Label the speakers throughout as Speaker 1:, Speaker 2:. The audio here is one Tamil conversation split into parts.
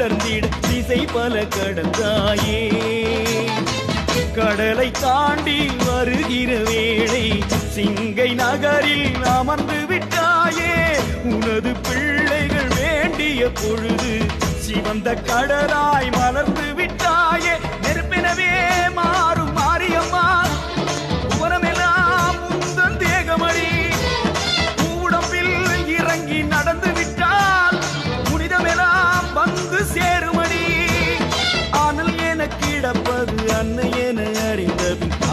Speaker 1: வளர்ந்திட திசை பல கடந்தாயே. கடலை தாண்டி வருகிற வேளை சிங்கை நகரில் அமர்ந்து விட்டாயே. உனது பிள்ளைகள் வேண்டிய பொழுது சிவந்த கடலாய் மலர்ந்து விட்டாயே. நெருப்பினவே மாறும்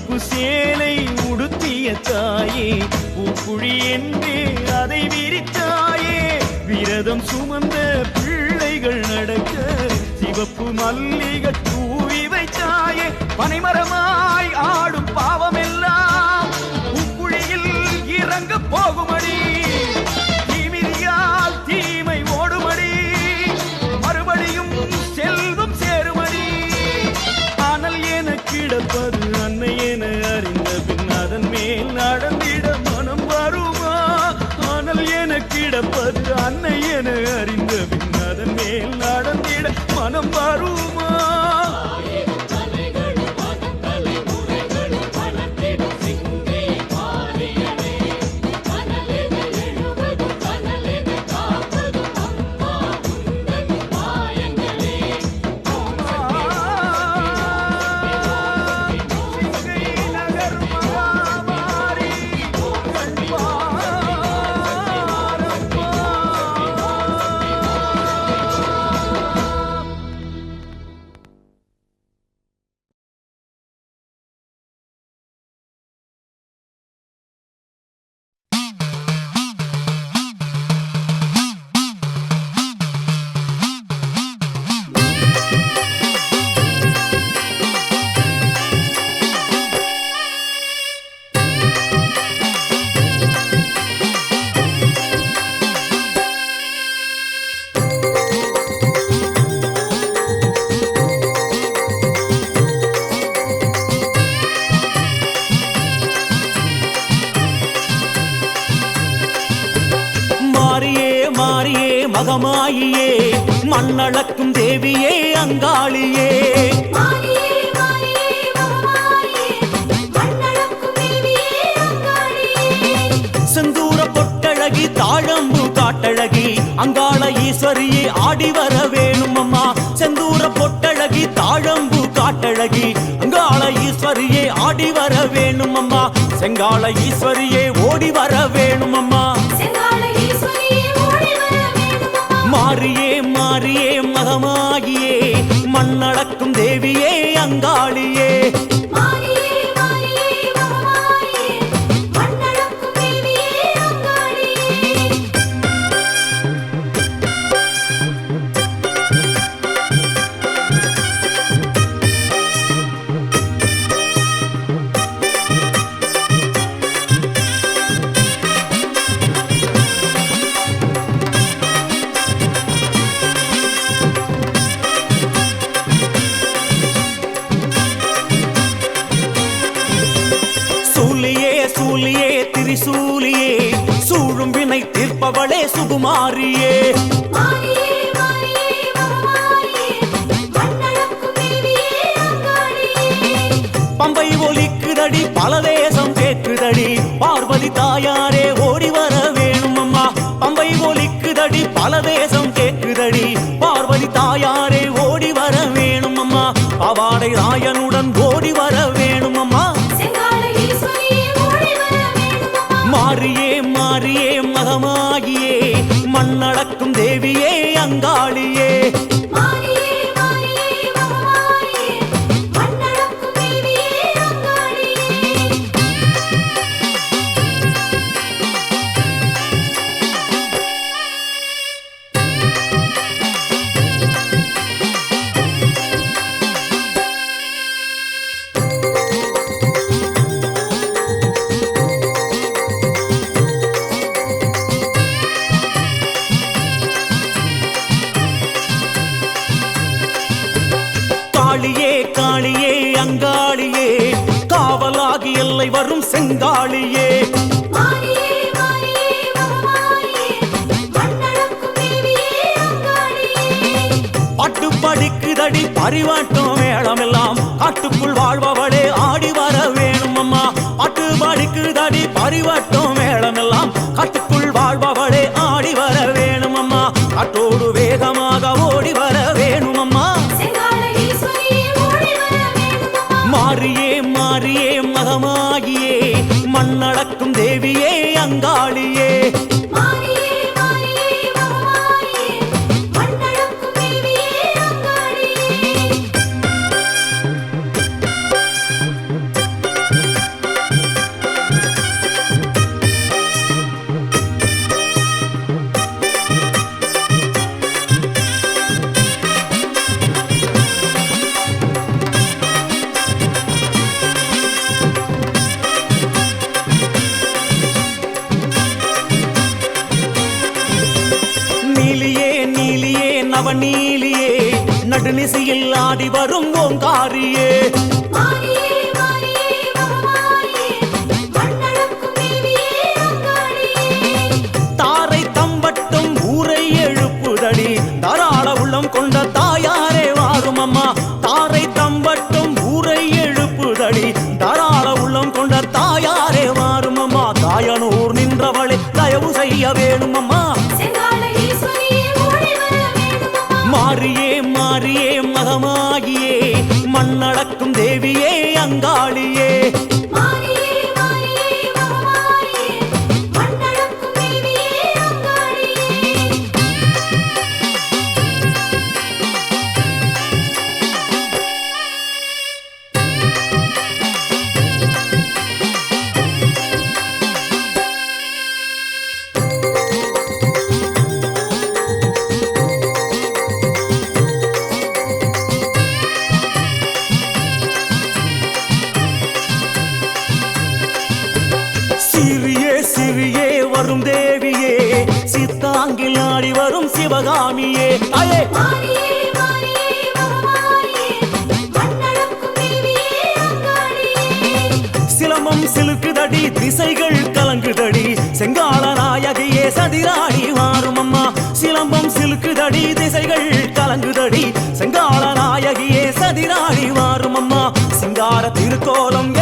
Speaker 1: சிவப்பு சேலை உடுத்திய தாயே பூக்குழி என்று அதை விரித்தாயே. விரதம் சுமந்த பிள்ளைகள் நடக்க சிவப்பு மல்லிகை தூவி வைத்தாயே. பனைமரமாய் ஆடும் பாவமே மாறியே
Speaker 2: மாறியே மகமாயியே மண்ணளக்கும் தேவியே அங்காளியே. செந்தூர பொட்டழகி தாழம்பு காட்டழகி அங்காள ஈஸ்வரியே ஆடி வர வேணும் அம்மா. செந்தூர பொட்டழகி தாழம்பு காட்டழகி அங்காள ஈஸ்வரியே ஆடி வர வேணும் அம்மா. செங்காள ஈஸ்வரியே ஓடி வர வேணும் அம்மா.
Speaker 3: செங்கால ஈஸ்வரி
Speaker 2: மாறியே மாறியே மகமாகியே. மண்ணடக்கும் தேவியே அங்காளியே. குமாரியே todo வரும்
Speaker 3: தேவியே
Speaker 2: சித்தாங்கில் ஆடி வரும் சிவகாமியே. அயே சிலம்பம் சிலுக்குதடி திசைகள் கலங்குதடி செங்கால நாயகியே சதிராடி மாறும் அம்மா சிலம்பம் சிலுக்குதடி திசைகள் கலங்குதடி செங்கால நாயகியே சதிராடி மாறும் அம்மா சிங்கார திருக்கோலம்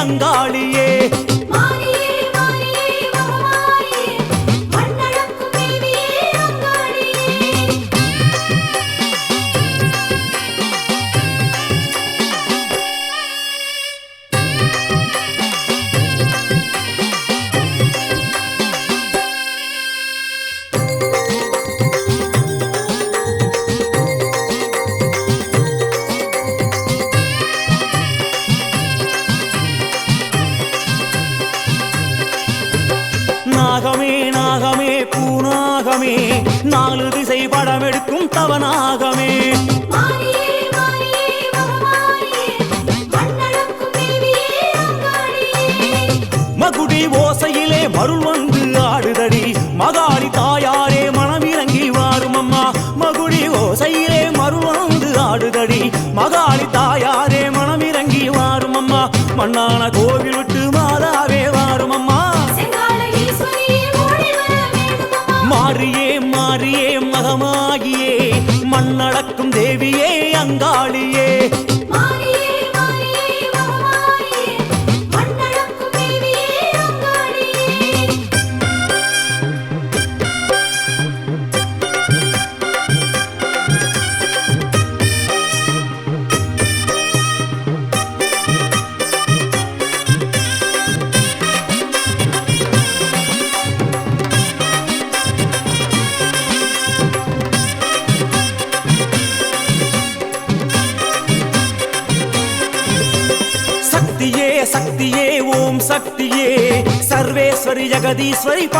Speaker 2: அங்காளியே கோவிலும்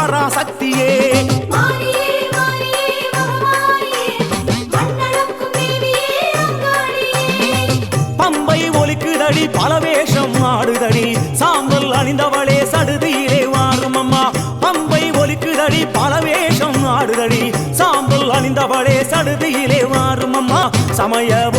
Speaker 2: பராசக்தியே பம்பை ஒலிக்குதடி பல வேஷம் ஆடுதடி. சாம்பல் அணிந்தவளே சடுதியிலே வாரும் அம்மா. பம்பை ஒலிக்குதடி பல வேஷம் ஆடுதடி. சாம்பல் அணிந்தவளே சடுதியிலே வாரும் அம்மா.
Speaker 3: சமய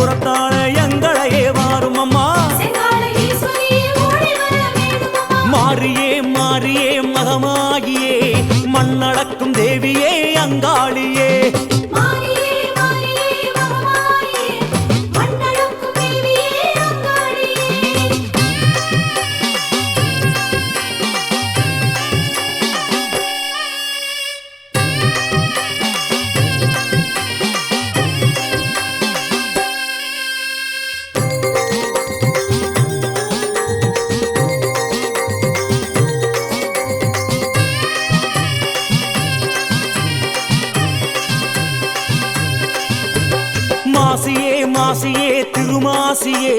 Speaker 2: மாசியே மாசியே திருமாசியே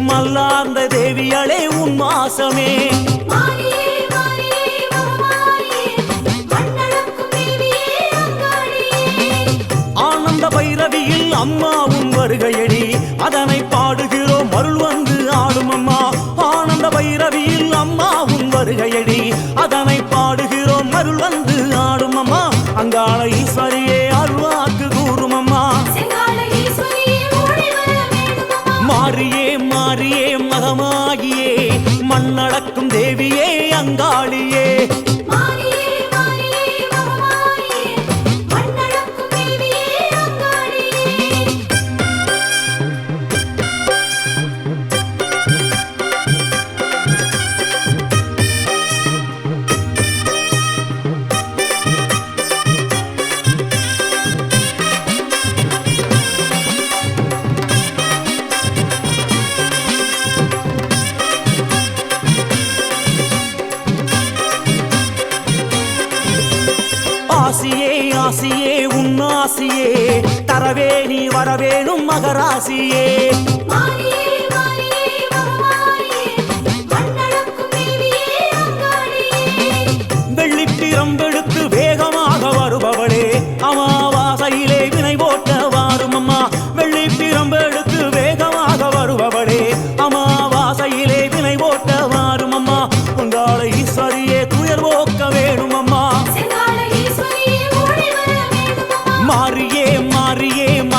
Speaker 2: மல்லார்ந்த தேவியளே உன் மாசமே. ஆனந்த பைரவியில் அம்மாவும் வருகையடி அதனை பாடுகிறோம் அருள்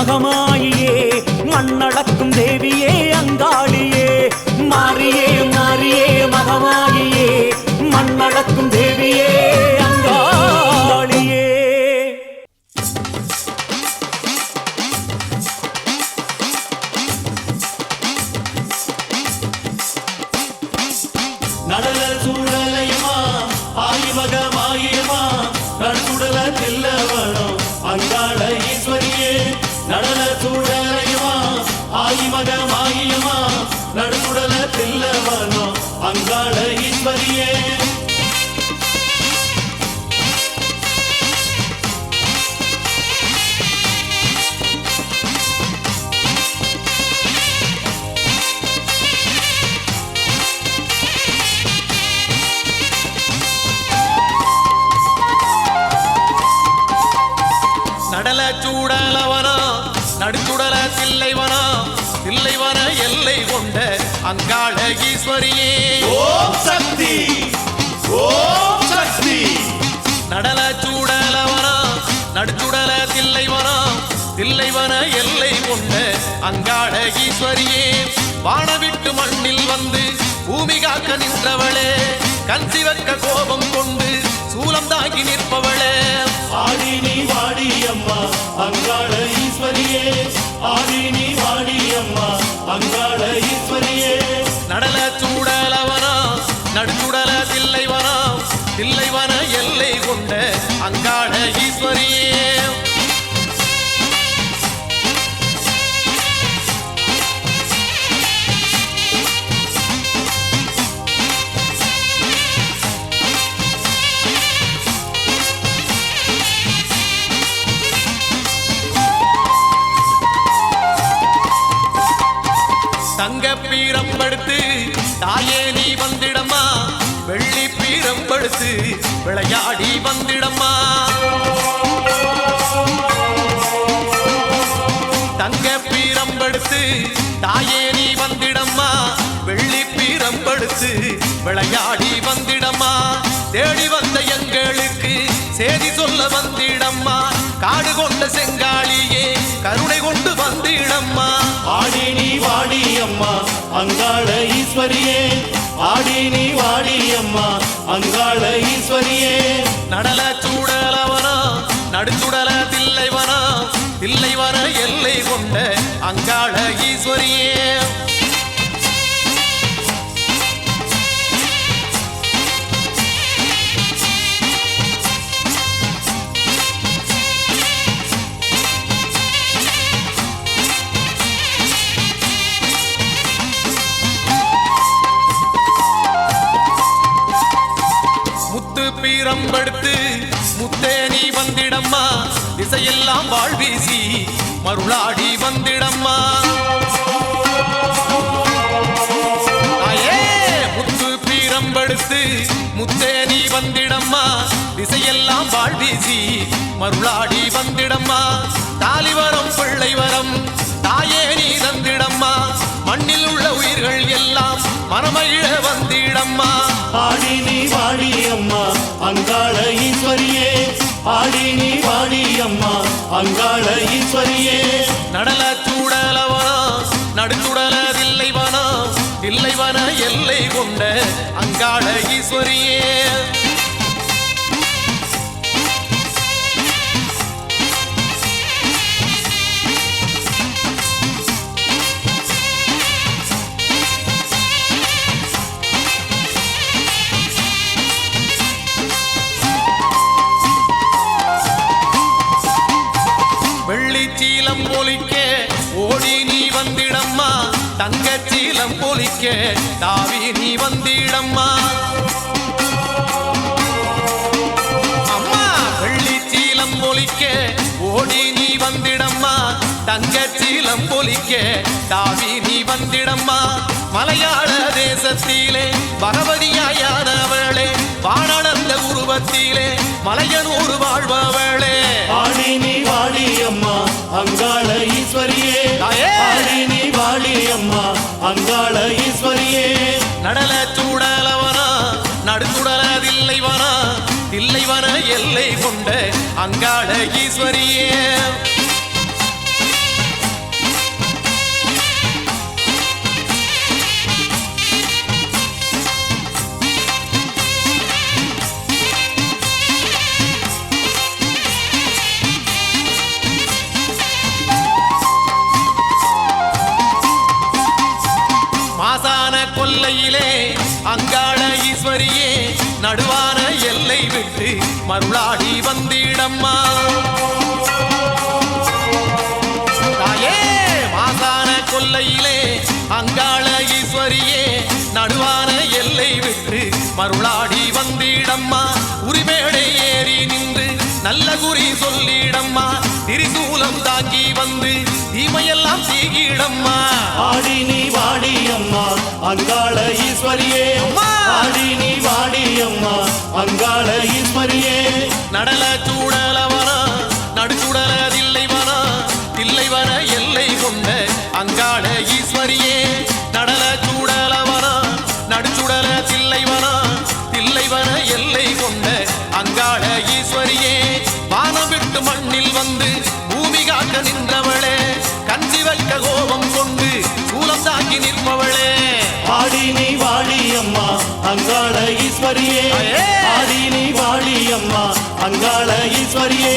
Speaker 2: மாறியே
Speaker 4: அங்காள ஈஸ்வரியே ஓம் சக்தி. ஓம் சக்தி.
Speaker 5: நடல சூடலவனா நடுச்சுடல தில்லைவனா தில்லைவன எல்லை கொண்ட அங்காள ஈஸ்வரியே வானவிட்டு மண்ணில் வந்து பூமி காக்க நின்றவளே கண் சிவக்க கோபம் கொண்டு சூலம் தாங்கி நிற்பவளே.
Speaker 4: ஆடி நீ வாடி அம்மா அங்காள ஈஸ்வரியே. ஆடி நீ வாடி அம்மா அங்காள ஈஸ்வரியே.
Speaker 5: நடல சூடலவனா நடுச்சுடல தில்லைவனா தில்லைவன எல்லை கொண்ட அங்காள ஈஸ்வரியே. தங்க பீரம்படுத்து தாயே நீ வந்திடம்மா. வெள்ளி பீரம் படுத்து விளையாடி வந்திடம்மா. தங்க பீரம் படுத்து தாயே நீ வந்திடம்மா. வெள்ளி பீரம் படுத்து விளையாடி வந்திடம்மா. தேடி வந்த எங்களுக்கு செய்தி சொல்ல வந்திடம்மா. காடு கொண்ட செங்காளியே கருணை கொண்டு வந்திடம்மா.
Speaker 4: ஆடி நீ வாடி அம்மா அங்காள ஈஸ்வரியே. ஆடி நீ வாடி அம்மா அங்காள ஈஸ்வரியே.
Speaker 5: நடல சூடலவனா நடுச்சுடல தில்லைவனா தில்லைவன எல்லை கொண்ட அங்காள ஈஸ்வரியே. பீரம்படுத்து முத்தே நீ வந்திடம்மா. திசையெல்லாம் வாழ்வீசி மருளாடி வந்திடம்மா. முத்து பீரம்படுத்து. முத்தே நீ வந்திடம்மா. திசையெல்லாம் வாழ்வீசி மருளாடி வந்திடம்மா. தாலிவரம் பிள்ளை வரம் தாயே நீ தந்திடம்மா. மண்ணில் உள்ள உயிர்கள் எல்லாம் மனமகிழ வந்திடம்மா.
Speaker 4: ஆடி நீ வாடி அம்மா அங்காள ஈஸ்வரியே. ஆடி நீ வாடி அம்மா அங்காள ஈஸ்வரியே.
Speaker 5: நடல சூடலவனா நடுச்சுடல தில்லைவனா தில்லைவன எல்லை கொண்ட அங்காள ஈஸ்வரியே. தங்கச்சீலம் தாவி நீ வந்திடம்மா. அம்மா வெள்ளி சீலம் பொலிக்க ஓடி நீ வந்திடம்மா. தங்க சீலம் பொலிக்க தாவி நீ வந்திடம்மா. மலையாள தேசத்திலே பகவதியாயானவளே வானந்த உருவத்திலே நடல சூடலவனா நடுச்சுடல தில்லைவனா தில்லைவன எல்லை கொண்ட அங்காள ஈஸ்வரியே. மருளாகி வந்தீடம்மா. தாயே மாசான கொல்லையிலே அங்காள ஈஸ்வரியே நடுவான எல்லை விட்டு மருளாடி வந்தீடம்மா. உரிமேடை ஏறி நின்று நல்ல குறி சொல்லிடம்மா. திரிசூலம் தாங்கி வந்து தீமையெல்லாம் தீகிடம்மா.
Speaker 4: ஆடி நீ வாடி அம்மா அங்காள ஈஸ்வரியே! ஆடி நீ வாடி அம்மா அங்காள ஈஸ்வரியே.
Speaker 5: நடல சூடலவனா நடுச்சுடல தில்லைவனா தில்லைவன எல்லை கொண்ட அங்காள ஈஸ்வரியே. நடல சூடலவனா நடுச்சுடல தில்லைவனா தில்லைவன எல்லை கொண்ட அங்காள ஈஸ்வரியே. வானம் விட்டு மண்ணில் காக்க நின்றவளே கஞ்சி வைக்க கோபம் கொண்டு சூலம் தாக்கி நிற்பவளே
Speaker 4: ஆடி நீ வாடி அம்மா அங்காள ஈஸ்வரியே! ஆடி நீ வாடி அம்மா அங்காள ஈஸ்வரியே!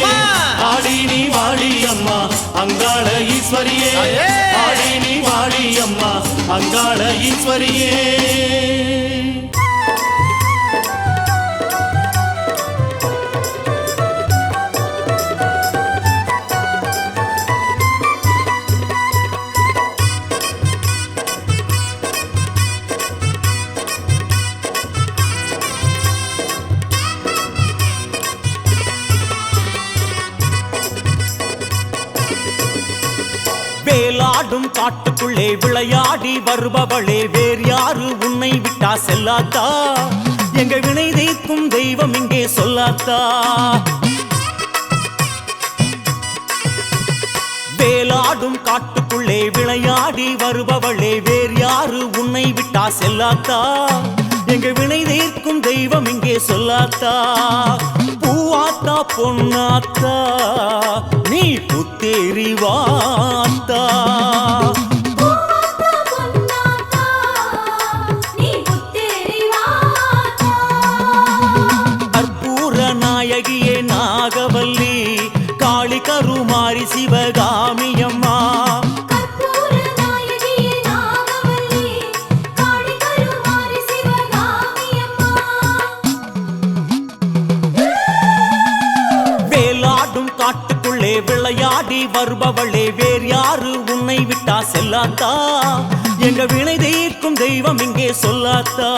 Speaker 4: ஆடி நீ வாடி அம்மா அங்காள ஈஸ்வரியே! ஆடி நீ வாடி அம்மா அங்காள ஈஸ்வரியே
Speaker 2: காட்டுக்குள்ளே விளையாடி வருபவளே வேறு யாரு உன்னை விட்டா செல்லாத்தா? எங்க வினை தீர்க்கும் தெய்வம் இங்கே சொல்லாத்தா? வேலாடும் காட்டுக்குள்ளே விளையாடி வருபவளே வேறு யாரு உன்னை விட்டா செல்லாத்தா? எங்க வினை தீர்க்கும் தெய்வம் இங்கே சொல்லாத்தா? பூவாத்தா பொன்னாத்தா நீ புத்தேறிவாத்தா விளையாடி வேறு யாரு உன்னை விட்டா செல்லாத்தா? எங்க வினை தீர்க்கும் தெய்வம் இங்கே சொல்லாத்தா?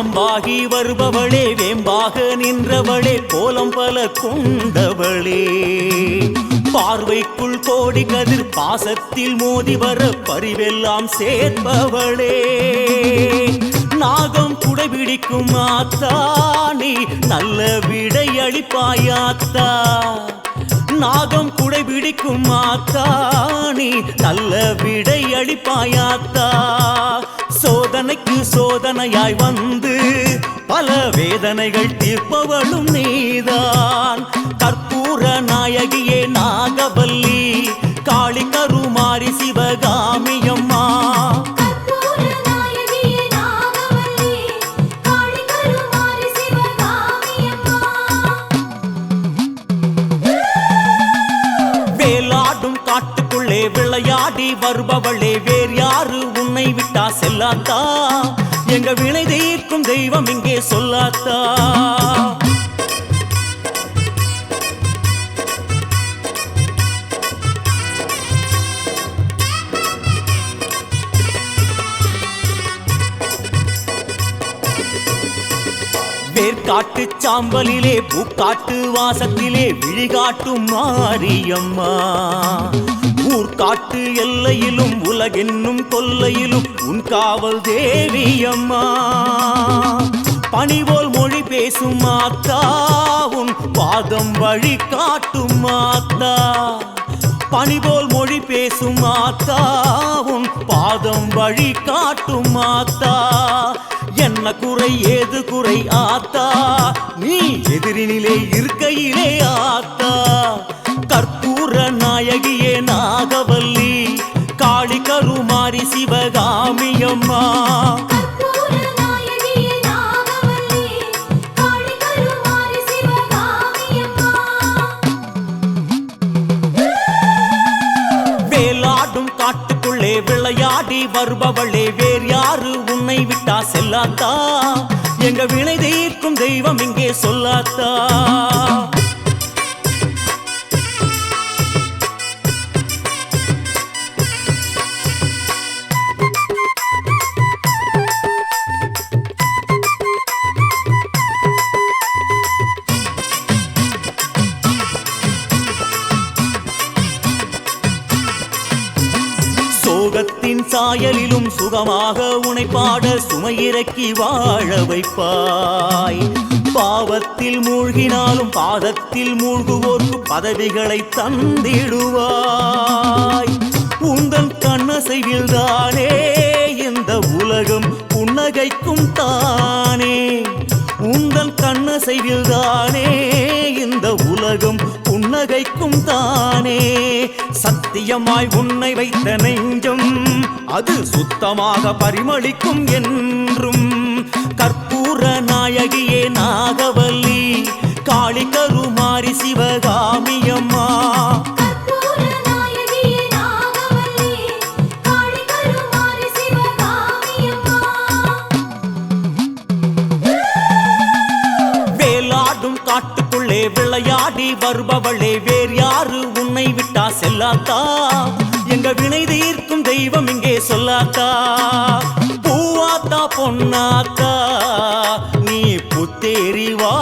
Speaker 2: பாம்பாகி வருபவளே வேம்பாக நின்றவளே கோலம் பல கொண்டவளே. பார்வைக்குள் கோடி கதிர் பாசத்தில் மோதி வர பரிவெல்லாம் சேர்ப்பவளே. நாகம் குடைபிடிக்கும் ஆத்தா நீ நல்ல விடை அளிப்பாயாத்தா நாகம் குடை பிடிக்கும் ஆத்தானி நல்ல விடை அடிப்பாயாத்தா சோதனைக்கு சோதனையாய் வந்து பல வேதனைகள் தீர்ப்பவளும் நீதான். கற்பூர நாயகியே நாகவல்லி காளி கருமாரி சிவகாமி காட்டுக்குள்ளே விளையாடி வருபவளே வேறு யாரு உன்னை விட்டா செல்லாத்தா? எங்க வினை தீர்க்கும் தெய்வம் இங்கே சொல்லாத்தா? காட்டு சாம்பலிலே பூக்காட்டு வாசத்திலே விழிகாட்டும் மாரியம்மா. ஊர்காட்டு எல்லையிலும் உலகென்னும் கொல்லையிலும் உன் காவல் தேவியம்மா. பணிபோல் மொழி பேசும் மாத்தா உன் பாதம் வழி காட்டும் மாத்தா பணிபோல் மொழி பேசும் மாத்தா உன் பாதம் வழி காட்டும் மாத்தா என்ன குறை ஏது குறை ஆத்தா? நீ எதிரினிலே இருக்கையிலே ஆத்தா. கற்பூர நாயகியே நாகவல்லி காளி கருமாரி சிவகாமி அம்மா விளையாடி வருபவளே வேறு யாரு விட்டா செல்லாத்தா? எங்க வினை தீர்க்கும் தெய்வம் இங்கே சொல்லாத்தா? சுகத்தின் சாயலிலும் சுகமாக உனை பாட சுமையிறக்கி வாழ வைப்பாய். பாவத்தில் மூழ்கினாலும் பாதத்தில் மூழ்குவோர்க்கு பதவிகளை தந்திடுவாய். உந்தன் கண்ணசைவில் தானே இந்த உலகம் புன்னகைக்கும் தானே. உந்தன் கண்ணசைவில் தானே இந்த உலகம் புன்னகைக்கும் தானே. சத்தியமாய் உன்னை வைத்த நெஞ்சம் அது சுத்தமாக பரிமளிக்கும் என்றும். கற்பூர நாயகியே நாகவல்லி காளி கருமாரி சிவகாமியம்மா. விளையாடி வருபவளே வேறு யாரு உன்னை விட்டா செல்லாத்தா? எங்க வினை தீர்க்கும் தெய்வம் இங்கே சொல்லாத்தா? பூவாத்தா பொன்னாத்தா நீ புத்தேறிவா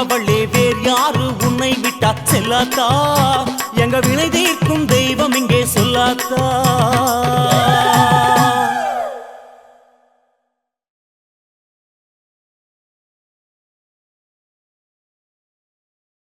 Speaker 2: மவளே வேறு யாரு உன்னை விட்டா? செல்லாத்தா எங்க வினை தீர்க்கும் தெய்வம் இங்கே சொல்லாத்தா